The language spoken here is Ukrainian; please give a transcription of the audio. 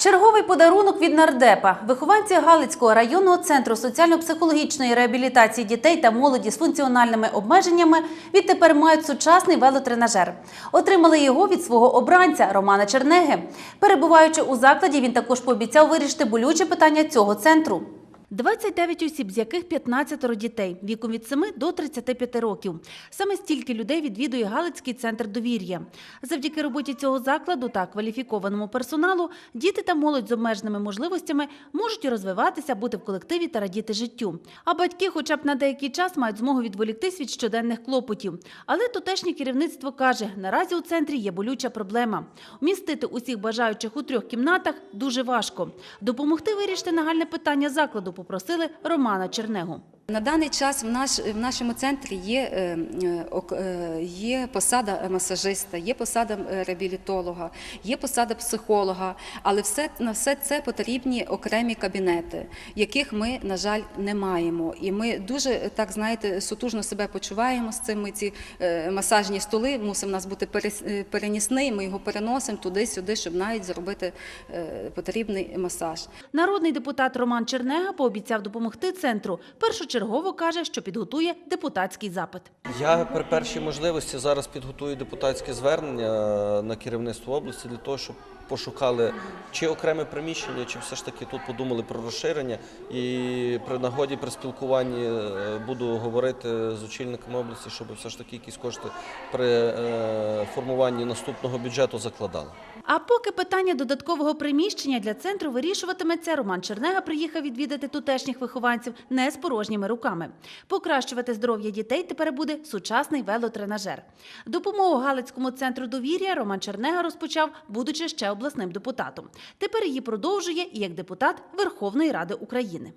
Черговий подарунок від нардепа. Вихованці Галицького районного центру соціально-психологічної реабілітації дітей та молоді з функціональними обмеженнями відтепер мають сучасний велотренажер. Отримали його від свого обранця Романа Чернеги. Перебуваючи у закладі, він також пообіцяв вирішити болюче питання цього центру. 29 осіб, з яких 15 дітей віком від 7 до 35 років. Саме стільки людей відвідує Галицький центр довір'я. Завдяки роботі цього закладу та кваліфікованому персоналу діти та молодь з обмеженими можливостями можуть розвиватися, бути в колективі та радіти життю. А батьки, хоча б на деякий час, мають змогу відволіктись від щоденних клопотів. Але тутешнє керівництво каже, наразі у центрі є болюча проблема. Вмістити усіх бажаючих у трьох кімнатах дуже важко. Допомогти вирішити нагальне питання закладу попросили Романа Чернегу. На даний час в, наш, в нашому центрі є, е, е, е, є посада масажиста, є посада реабілітолога, є посада психолога, але все, на все це потрібні окремі кабінети, яких ми, на жаль, не маємо. І ми дуже, так знаєте, сутужно себе почуваємо з цим. Ми ці масажні столи, мусив нас бути перенісний, ми його переносимо туди-сюди, щоб навіть зробити потрібний масаж. Народний депутат Роман Чернега пообіцяв допомогти центру. Першочергово каже, що підготує депутатський запит. Я при першій можливості зараз підготую депутатське звернення на керівництво області для того, щоб пошукали чи окреме приміщення, чи все ж таки тут подумали про розширення. І при нагоді при спілкуванні е, буду говорити з очільниками області, щоб все ж таки якісь кошти при е, формуванні наступного бюджету закладали. А поки питання додаткового приміщення для центру вирішуватиметься, Роман Чернега приїхав відвідати тутешніх вихованців не з порожніми руками. Покращувати здоров'я дітей тепер буде сучасний велотренажер. Допомогу Галицькому центру довір'я Роман Чернега розпочав, будучи ще обласним депутатом. Тепер її продовжує і як депутат Верховної Ради України.